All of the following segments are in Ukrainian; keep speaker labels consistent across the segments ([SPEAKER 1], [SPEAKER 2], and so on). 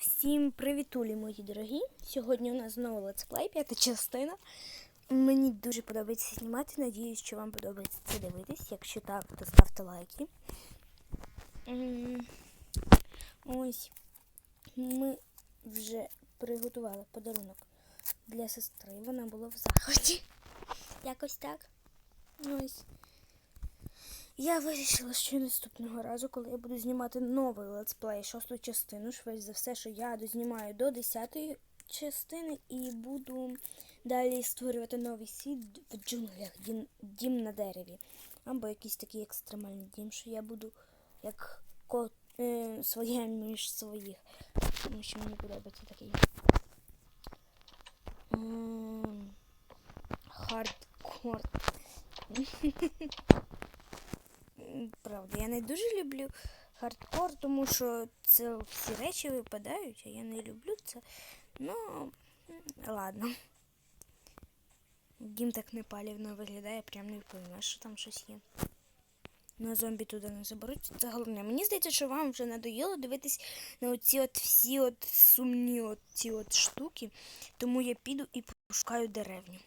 [SPEAKER 1] Всім привітулі, мої дорогі! Сьогодні у нас знову летсплей, п'ята частина. Мені дуже подобається знімати. Надіюсь, що вам подобається це дивитись. Якщо так, то ставте лайки. Ось ми вже приготували подарунок для сестри. Вона була в захваті. Якось так. Ось. Я вирішила, що наступного разу, коли я буду знімати новий летсплей, шосту частину, швидше за все, що я дознімаю до 10 частини і буду далі створювати новий світ в джунглях, дім, на дереві. Або якийсь такий екстремальний дім, що я буду як ко, е, своє між своїх. Тому що мені подобається такий. м, Хардкор. Правда, я не дуже люблю хардкор, тому що це всі речі випадають, а я не люблю це. Ну, ладно. Дім так непалівно виглядає, прям не впевнена, що там щось є. Ну, зомбі туди не заберуть. Це головне. Мені здається, що вам вже надоїло дивитись на оці от всі от сумні от ці от штуки. Тому я піду і пошукаю деревню.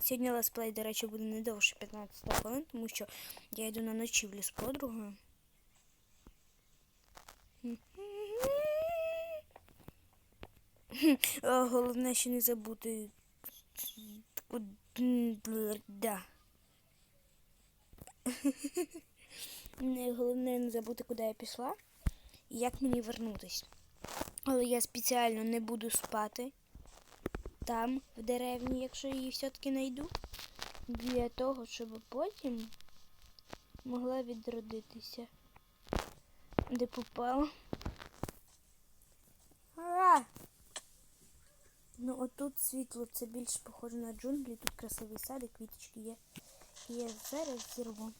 [SPEAKER 1] Сьогодні летсплей, до речі, буде не довше 15 хвилин, тому що я йду на ночівлю з подругою. Головне, ще не забути. Головне не забути, куди я пішла і як мені вернутись. Але я спеціально не буду спати там, в деревні, якщо її все-таки знайду, для того, щоб потім могла відродитися. Де попала. А! Ну отут світло, це більш похоже на джунглі, тут красивий сад і квіточки є. І я зараз зірву.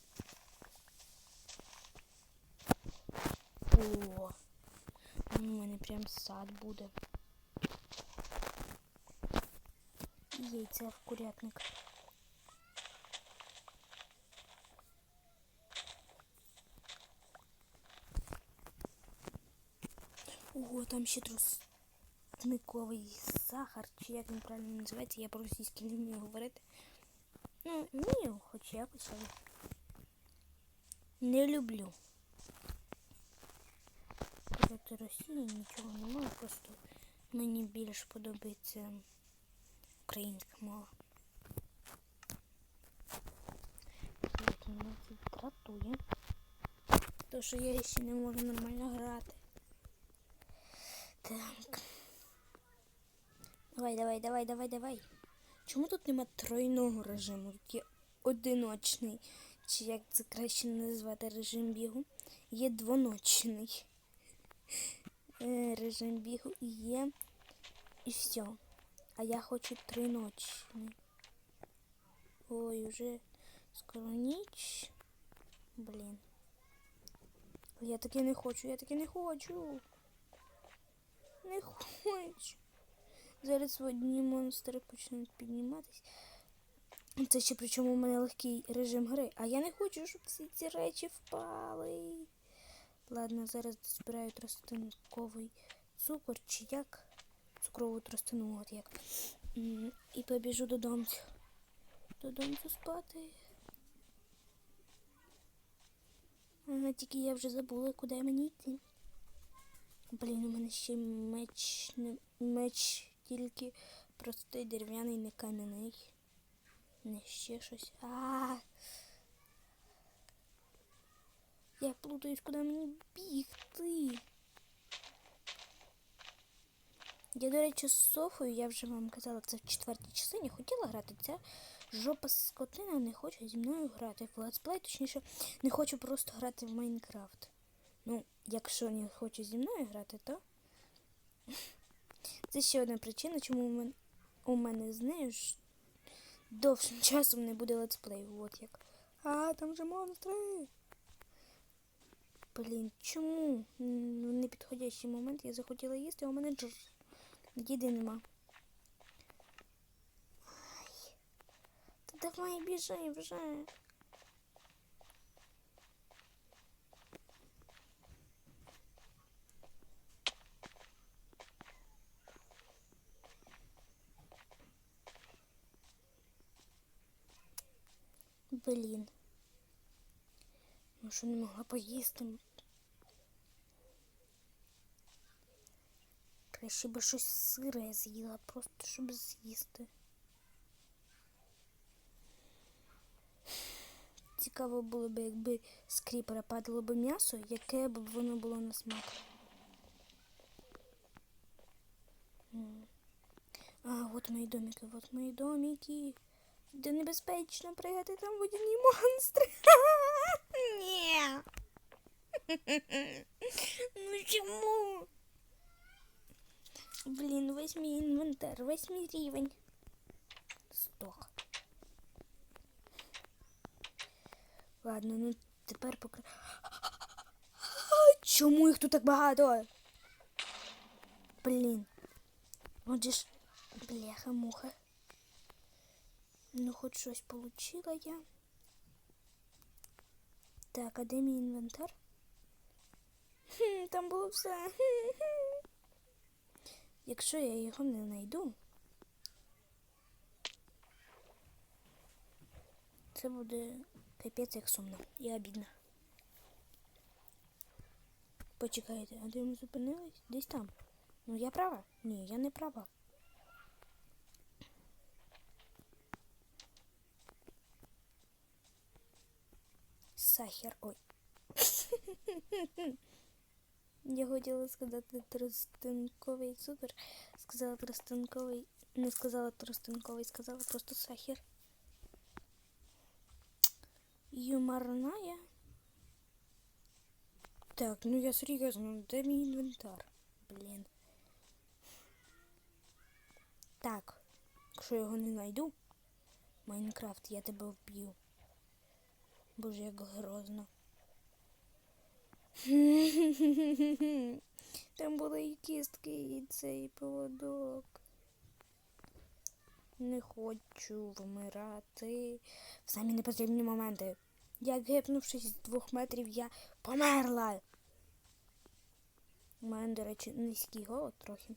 [SPEAKER 1] О! У мене прям сад буде. Яйця в курятник. Ого, там ще трусниковий сахар, чи як він правильно називається, я по-російськи не вмію говорити. Ну, вмію, хоч якось, але не люблю. Проти Росії нічого немає, просто мені більш подобається українська мова. Дратує. То, що я ще не можу нормально грати. Так. Давай, давай, давай, давай, давай. Чому тут нема тройного режиму? Тут є одиночний, чи як це краще назвати режим бігу. Є двоночний е, режим бігу і є і все. А я хочу триночний. Ой, уже скоро ніч. Блін. Я таки не хочу, я таки не хочу. Не хочу. Зараз одні монстри почнуть підніматись. Це ще причому у мене легкий режим гри. А я не хочу, щоб всі ці речі впали. Ладно, зараз збираю тростинковий цукор чи як. Цукрову тростину, от як. І побіжу додому. Додому спати. Ага, тільки я вже забула, куди мені йти. Блін, у мене ще меч, не, меч тільки простий дерев'яний, не кам'яний. Не ще щось. А. Я плутаюсь, куди мені бігти. Я, до речі, з Софою, я вже вам казала, це в четвертій частині хотіла грати. Ця жопа скотина не хоче зі мною грати в летсплей, точніше, не хочу просто грати в Майнкрафт. Ну, якщо не хоче зі мною грати, то це ще одна причина, чому у мене, з нею ж довшим часом не буде летсплею. От як. А, там же монстри. Блін, чому? Ну, непідходящий момент я захотіла їсти, а у мене джр. Діди нема. Ай. Та давай біжи вже. Блін. Ну що не могла поїсти. Краще би щось сире з'їла, просто щоб з'їсти. Цікаво було б, якби з кріпера падало б м'ясо, яке б воно було на смак. А, от мої домики, от мої домики. Де небезпечно пригати там водяні монстри. Ні. Ну чому? Блін, весь мій інвентар, весь мій рівень. Стох. Ладно, ну тепер покр... Чому їх тут так багато? Блін. Отже ж, бляха-муха. Ну, хоч щось получила я. Так, а де мій інвентар? Хм, там було все. Якщо я його не знайду, це буде капець як сумно і обідно. Почекайте, а де ми зупинились? Десь там. Ну я права? Ні, я не права. Сахар. Ой. Я хотіла сказати тростинковий цукор. Сказала тростинковий. Не сказала тростинковий, сказала просто сахар. Юморная. Так, ну я серйозно, де мій інвентар? Блін. Так, якщо я його не знайду, Майнкрафт, я тебе вб'ю. Боже, як грозно. Там були і кістки, і цей поводок. Не хочу вмирати. В самі непотрібні моменти. Як гепнувшись з двох метрів, я померла. У мене, до речі, низький голод трохи.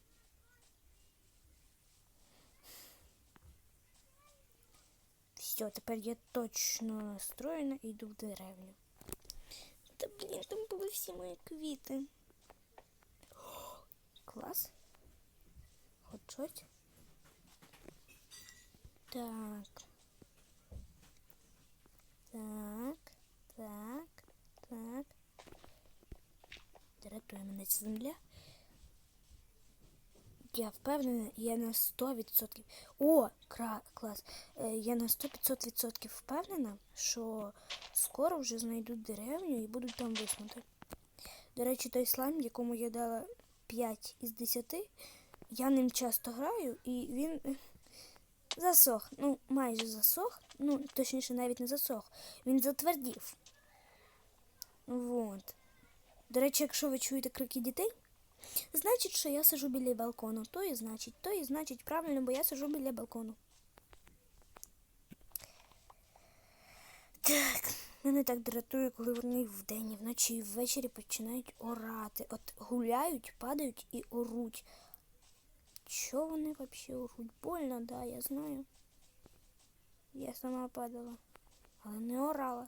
[SPEAKER 1] Все, тепер я точно настроєна і йду в деревню. Та блін, там були всі мої квіти. О, клас. Хоч щось. Так. Так, так, так. Дратує мене ця земля. Я впевнена, я на 100%. О, кра, клас. Е, Я на 100-500% впевнена, що скоро вже знайдуть деревню і будуть там виснути. До речі, той слайм, якому я дала 5 із 10, я ним часто граю, і він е, засох. Ну, майже засох. Ну, точніше, навіть не засох. Він затвердів. Вот. До речі, якщо ви чуєте крики дітей, значить, що я сижу біля балкону. То і значить, то і значить правильно, бо я сижу біля балкону. Так, мене так дратує, коли вони вдень, і вночі і ввечері починають орати. От гуляють, падають і оруть. Що вони взагалі оруть? Больно, да, я знаю. Я сама падала, але не орала.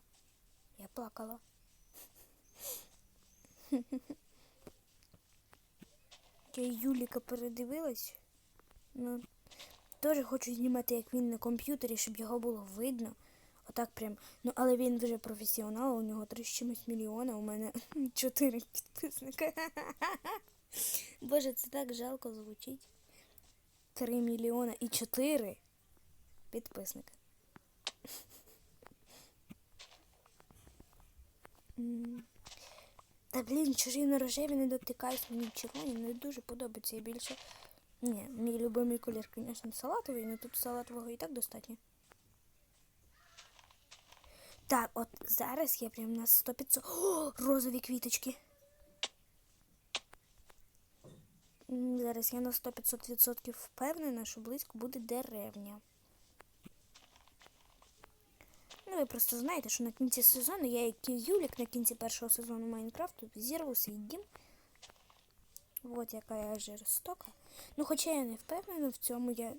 [SPEAKER 1] Я плакала. Я Юліка передивилась. Ну, теж хочу знімати, як він на комп'ютері, щоб його було видно. Отак прям. Ну, але він вже професіонал, у нього три з чимось мільйона, у мене чотири підписника. Боже, це так жалко звучить. Три мільйона і чотири підписника. М. Та блін, чужі рожеві не дотикаюсь, мені червоні не дуже подобається. Я більше. Ні, мій любимий колір, звісно, салатовий, але тут салатового і так достатньо. Так, от зараз я прям на 100 500... О, розові квіточки. Зараз я на 100-500% впевнена, що близько буде деревня. Ну, ви просто знаєте, що на кінці сезону я, як Юлік, на кінці першого сезону Майнкрафту зірву свій дім. От яка я жорстока. Ну, хоча я не впевнена в цьому, я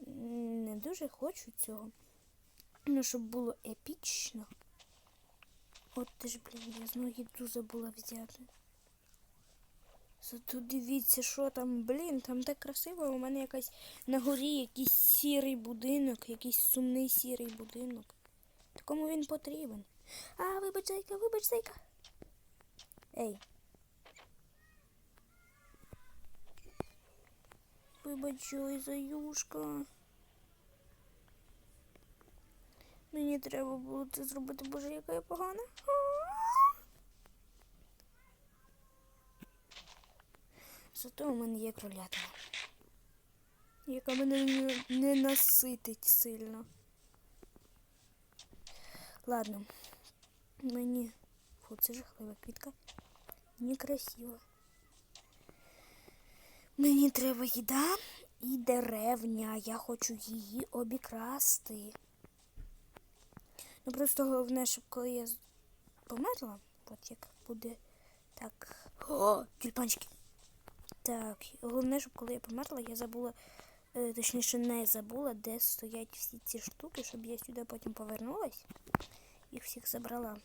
[SPEAKER 1] не дуже хочу цього. Ну, щоб було епічно. От ти ж, блін, я знову їду забула взяти. Зато дивіться, що там, блін, там так красиво. У мене якась на горі якийсь сірий будинок, якийсь сумний сірий будинок. Та кому він потрібен? А, вибач, зайка, вибач, зайка. Ей. Вибач, ой, заюшка. Мені треба було це зробити, боже, яка я погана. Зато у мене є кролятина, яка мене не, не наситить сильно. Ладно, мені фу, це жахлива квітка. Некрасиво. Мені треба їда і деревня. Я хочу її обікрасти. Ну просто головне, щоб коли я померла, от як буде так. О, тюльпанчики. Так, головне, щоб коли я померла, я забула, точніше не забула, де стоять всі ці штуки, щоб я сюди потім повернулась. Їх всіх забрала.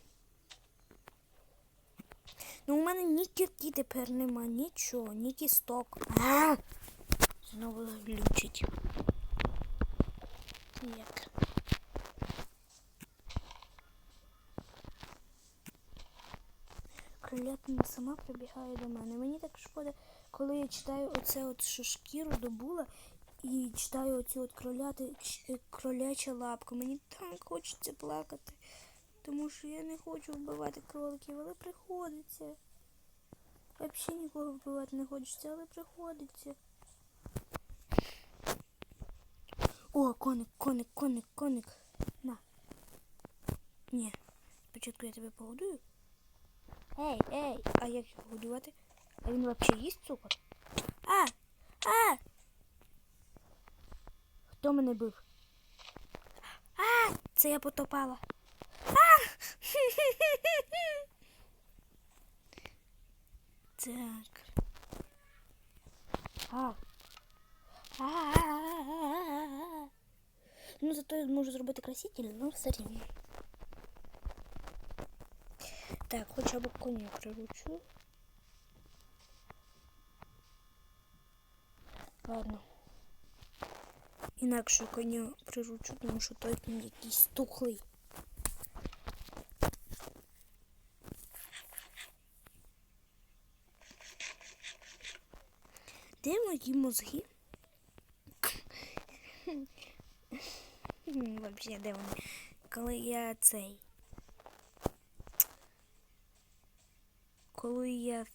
[SPEAKER 1] Ну, у мене ні кірки тепер нема, нічого, ні кісток. А! Знову глючить. Як? Кролятина сама прибігає до мене. Мені так шкода, коли я читаю оце от що шкіру добула і читаю оці от кроляти, е, кроляча лапка. Мені так хочеться плакати, тому що я не хочу вбивати кроликів, але приходиться. Взагалі нікого вбивати не хочеться, але приходиться. О, коник, коник, коник, коник. На. Ні. Спочатку я тебе погодую. Ей, ей, а як його годувати? А він взагалі їсть цукор? А! Хто мене бив? А! Це я потопала. А! Так. А. А-а-а-а-а. Ну, зато я можу зробити краситель, ну все рівно. Так, хоча б коня приручу. Ладно. Інакше коня приручу, тому що той він якийсь тухлий. Де мої мозги? Вообще, де вони? Коли я цей. Коли я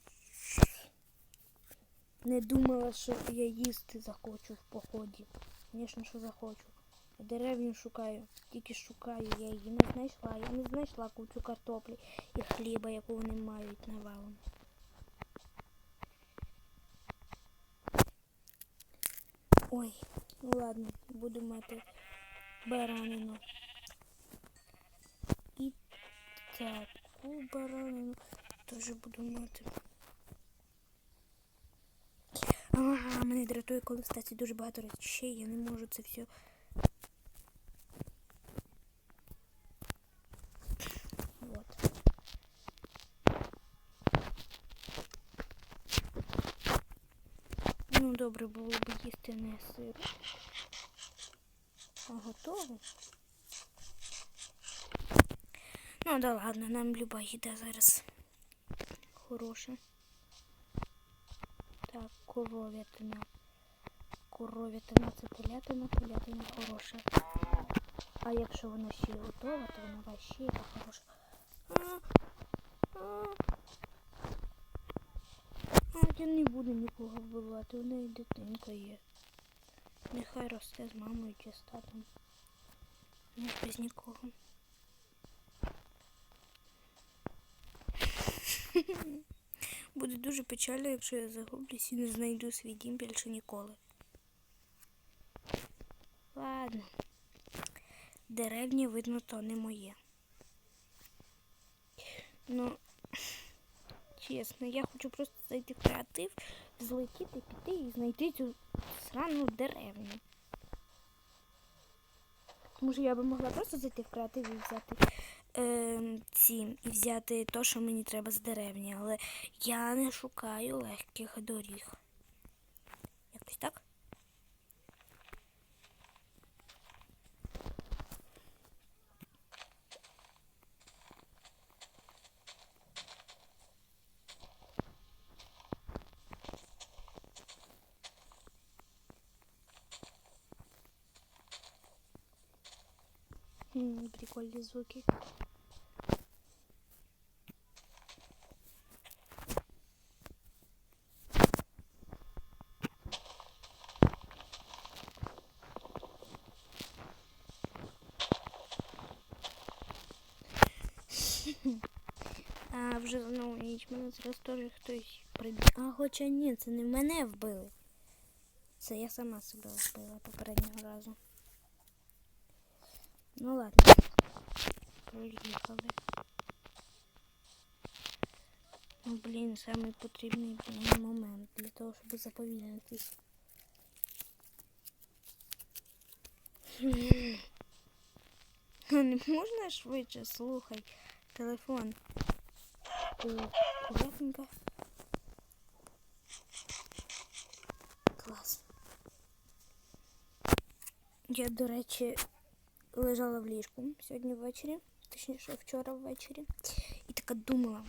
[SPEAKER 1] не думала, що я їсти захочу в поході. Звісно, що захочу. Деревню шукаю, тільки шукаю, я її не знайшла. Я не знайшла кучу картоплі і хліба, яку вони мають навалом. Ой, ну ладно, буду мати баранину. І таку баранину теж буду мати. Ага, мене дратує, коли в дуже багато речей, я не можу це все. Ну, добре було б їсти не сир. А готово? Ну да ладно, нам люба їда зараз хороша. Коров'ятина. Коров'ятина це телятина, телятина хороша. А якщо вона ще готова, то вона вообще яка хороша. Я не буду нікого вбивати, у неї дитинка є. Нехай росте з мамою чи з татом. Не без нікого. Буде дуже печально, якщо я загублюсь і не знайду свій дім більше ніколи. Ладно. Деревні, видно, то не моє. Ну, чесно, я хочу просто зайти в креатив, злетіти, піти і знайти цю срану деревню. Може, я би могла просто зайти в креатив і взяти е, ці і взяти те, що мені треба з деревні, але я не шукаю легких доріг. Якось так? М, Прикольні звуки. А вже знову ніч мене зараз теж хтось прибіг. А хоча ні, це не мене вбили. Це я сама себе вбила попереднього разу. Ну ладно. Проїхали. Ну, блін, самий потрібний момент для того, щоб заповільнитись. Не можна швидше, слухай. Телефон. О. Клас. Я, до речі, лежала в ліжку сьогодні ввечері, точніше вчора ввечері, і така думала,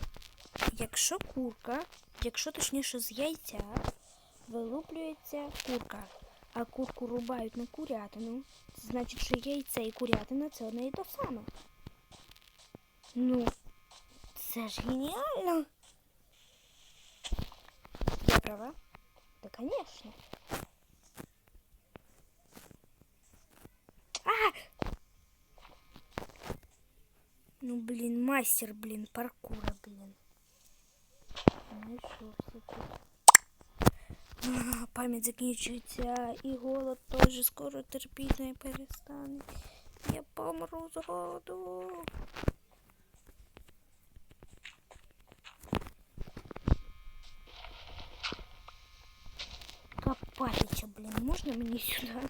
[SPEAKER 1] якщо курка, якщо точніше з яйця вилуплюється курка, а курку рубають на курятину, це значить, що яйце і курятина це одне і те саме. Ну, це ж геніально. Я права? Да, конечно. А! Ну, блин, мастер, блин, паркура, блин. Ну і що все тут? А, Пам'ять закінчується, і голод теж скоро терпіти не перестане. Я помру з голоду. Копатича, блин, можно мне сюда?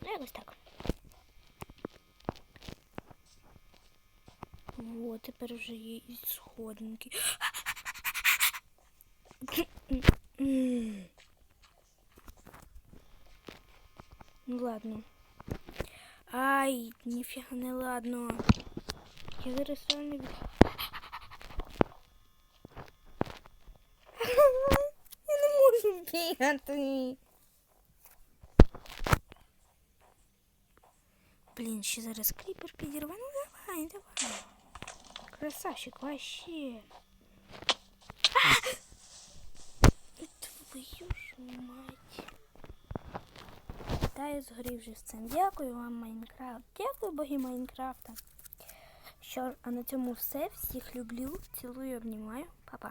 [SPEAKER 1] Ну, якось так. Вот, тепер вже є і сходинки. Ну ладно. Ай, ніфіга не ладно. Я зараз реально від... Я не можу бігати. Блін, ще зараз кліпер підірве. Ну давай, давай. Красавчик, вообще. А! І Твою ж мать. Та я згорів живцем. Дякую вам, Майнкрафт. Дякую, боги Майнкрафта. Що, а на цьому все. Всіх люблю, цілую, обнімаю. Па-па.